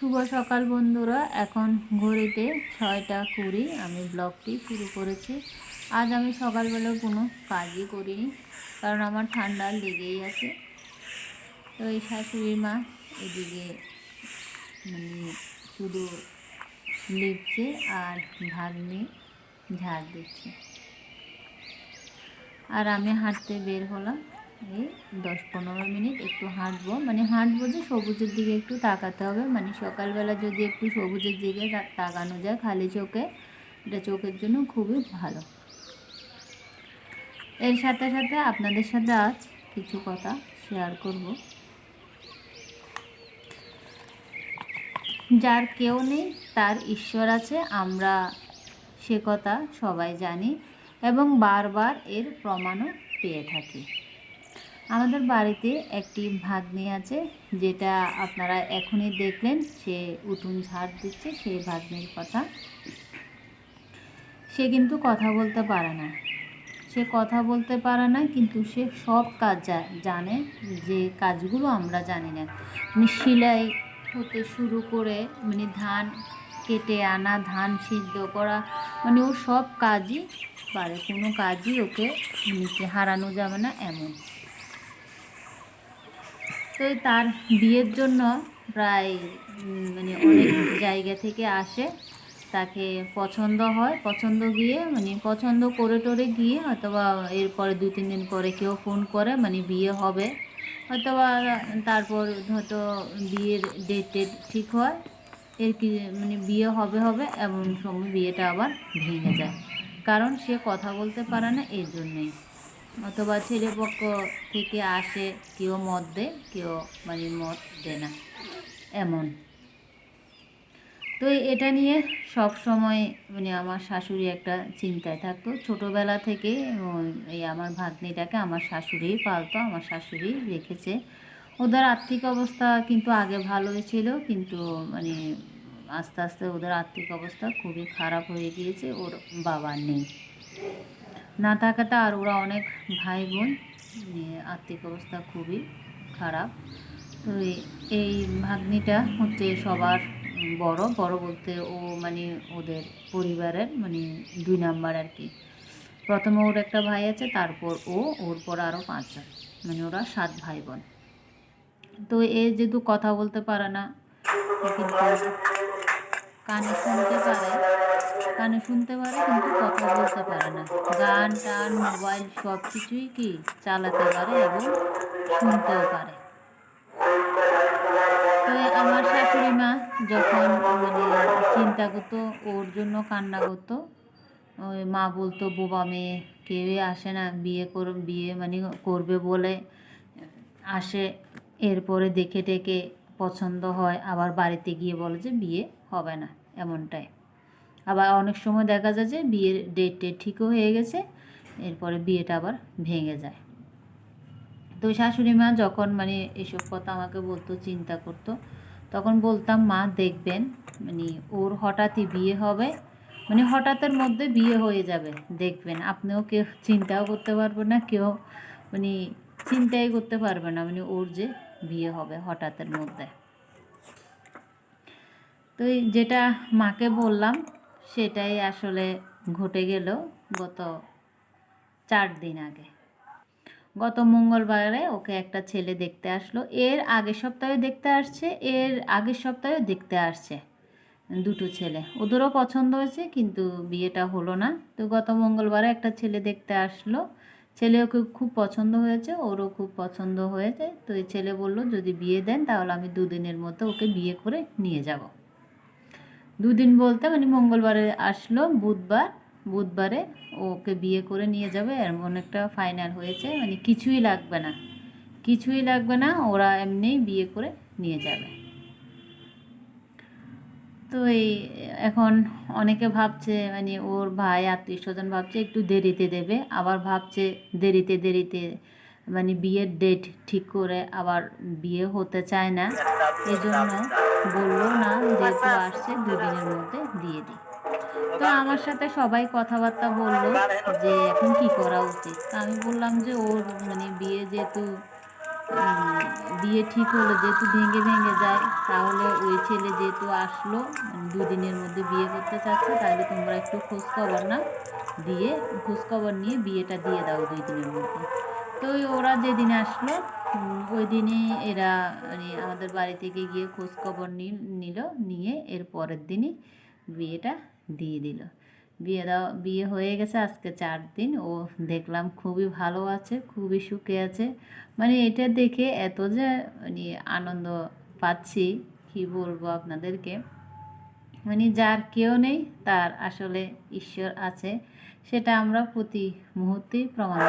শুভ সকাল বন্ধুরা। এখন ঘড়িতে ছয়টা কুড়ি। আমি ব্লগটি শুরু করেছি। আজ আমি সকালবেলা কোনো কাজই করিনি, কারণ আমার ঠান্ডা লেগেই আছে। তো এই শাশুড়ি মা এদিকে মানে শুধু লিখছে আর ভাগ্নি ঝাড় দিচ্ছে। আর আমি হাঁটতে বের হলাম। এই দশ পনেরো মিনিট একটু হাঁটবো। মানে হাঁটবো যে সবুজের দিকে একটু তাকাতে হবে। মানে সকালবেলা যদি একটু সবুজের দিকে তাকানো যায় খালি চোখে, এটা চোখের জন্য খুবই ভালো। এর সাথে সাথে আপনাদের সাথে আজ কিছু কথা শেয়ার করব। যার কেউ নেই, তার ঈশ্বর আছে, আমরা সে কথা সবাই জানি এবং বারবার এর প্রমাণও পেয়ে থাকি। আমাদের বাড়িতে একটি ভাগ্নি আছে, যেটা আপনারা এখনই দেখলেন, সে উঠুন ঝাড় দিচ্ছে সেই ভাগ্নির কথা। সে কিন্তু কথা বলতে পারে না। সে কথা বলতে পারে না, কিন্তু সে সব কাজ জানে যে কাজগুলো আমরা জানি না। মানে সেলাই হতে শুরু করে মানে ধান কেটে আনা, ধান সিদ্ধ করা মানে ও সব কাজই পারে। কোনো কাজই ওকে নিচে হারানো যাবে না এমন। তো তার বিয়ের জন্য প্রায় মানে অনেক জায়গা থেকে আসে। তাকে পছন্দ হয়, পছন্দ গিয়ে মানে পছন্দ করে টরে গিয়ে হয়তোবা এরপরে দু তিন দিন পরে কেউ ফোন করে মানে বিয়ে হবে। হয়তোবা তারপর হয়তো বিয়ের ডেট টেট ঠিক হয়, এর কি মানে বিয়ে হবে হবে এমন সময় বিয়েটা আবার ভেঙে যায়। কারণ সে কথা বলতে পারে না এর জন্যেই অথবা ছেলেপক্ষ থেকে আসে, কেউ মত দেয়, কেউ মানে মত দেয় না। এমন। তো এটা নিয়ে সব সময় মানে আমার শাশুড়ি একটা চিন্তায় থাকতো। ছোটোবেলা থেকে এই আমার ভাগ্নিটাকে আমার শাশুড়িই পালতো, আমার শাশুড়ি রেখেছে। ওদের আর্থিক অবস্থা কিন্তু আগে ভালোই ছিল, কিন্তু মানে আস্তে আস্তে ওদের আর্থিক অবস্থা খুবই খারাপ হয়ে গিয়েছে, ওর বাবার নেই। না থাকাতে আর ওরা অনেক ভাই বোন নিয়ে আর্থিক অবস্থা খুবই খারাপ। তো এই- ভাগ্নিটা হচ্ছে সবার বড়। বড় বলতে ও মানে ওদের পরিবারের মানে দুই নাম্বার আর কি। প্রথমে ওর একটা ভাই আছে, তারপর ও, ওর পর আরও পাঁচজন। মানে ওরা সাত ভাই বোন তো এ যেহেতু কথা বলতে পারে না, কিন্তু কানে শুনতে পারে। কানে শুনতে পারে, কিন্তু কথা বলতে পারে না। গান, টান, মোবাইল সব কিছুই কি চালাতে পারে এবং শুনতেও পারে। তো আমার শাশুড়ি মা যখন মানে চিন্তা করতো, ওর জন্য কান্না করতো, ওই মা বলতো, বোবা মেয়ে, কেউই আসে না, বিয়ে কর, বিয়ে মানে করবে বলে আসে। এরপরে দেখে টেকে পছন্দ হয়, আবার বাড়িতে গিয়ে বলে যে বিয়ে হবে না। এমনটাই। আবার অনেক সময় দেখা যায় যে বিয়ের ডেট টেট ঠিকও হয়ে গেছে, এরপরে বিয়েটা আবার ভেঙে যায়। তো শাশুড়ি মা যখন মানে এসব কথা আমাকে বলতো, চিন্তা করতো, তখন বলতাম, মা, দেখবেন মানে ওর হঠাৎই বিয়ে হবে মানে হঠাৎের মধ্যে বিয়ে হয়ে যাবে, দেখবেন। আপনিও কেউ চিন্তাও করতে পারবেন না, কেউ মানে চিন্তাই করতে পারবে না মানে ওর যে বিয়ে হবে হঠাৎের মধ্যে। তো যেটা মাকে বললাম সেটাই আসলে ঘটে গেল গত চার দিন আগে। গত মঙ্গলবারে ওকে একটা ছেলে দেখতে আসলো। এর আগের সপ্তাহে দেখতে আসছে, এর আগের সপ্তাহে দেখতে আসছে দুটো ছেলে। ওদেরও পছন্দ হয়েছে, কিন্তু বিয়েটা হলো না। তো গত মঙ্গলবারে একটা ছেলে দেখতে আসলো। ছেলে ওকে খুব পছন্দ হয়েছে, ওরও খুব পছন্দ হয়েছে। তো এই ছেলে বলল, যদি বিয়ে দেন তাহলে আমি দুদিনের মধ্যে ওকে বিয়ে করে নিয়ে যাব। দুদিন বলতে মানে মঙ্গলবারে আসলো, বুধবার, বুধবারে ওকে বিয়ে করে নিয়ে যাবে এমন একটা ফাইনাল হয়েছে মানে কিছুই লাগবে না। কিছুই লাগবে না, ওরা এমনিই বিয়ে করে নিয়ে যাবে। তো এই এখন অনেকে ভাবছে মানে ওর ভাই, আত্মীয় স্বজন ভাবছে একটু দেরিতে দেবে, আবার ভাবছে দেরিতে দেরিতে মানে বিয়ের ডেট ঠিক করে আবার বিয়ে হতে চায় না, এজন্য বলল না যেহেতু আসছে, দুদিনের মধ্যে দিয়ে দিই। তো আমার সাথে সবাই কথাবার্তা বলল যে এখন কি করা উচিত? আমি বললাম যে ওর মানে বিয়ে যেহেতু বিয়ে ঠিক হলো যেহেতু ভেঙে ভেঙে যায়, তাহলে ওই ছেলে যেহেতু আসলো দুদিনের মধ্যে বিয়ে করতে চাচ্ছে, তাহলে তোমরা একটু খোঁজখবর না দিয়ে খোঁজখবর নিয়ে বিয়েটা দিয়ে দাও দুই দিনের মধ্যে। তো ওরা যেদিন আসলো ওই দিনই এরা মানে আমাদের বাড়ি থেকে গিয়ে খোঁজখবর নি, নিল, নিয়ে এর পরের দিনই বিয়েটা দিয়ে দিল। বিয়ে দেওয়া, বিয়ে হয়ে গেছে আজকে চার দিন। ও দেখলাম খুবই ভালো আছে, খুবই সুখে আছে। মানে এটা দেখে এত যে মানে আনন্দ পাচ্ছি, কি বলব আপনাদেরকে? মানে যার কেউ নেই, তার আসলে ঈশ্বর আছে, সেটা আমরা প্রতি মুহূর্তেই প্রমাণ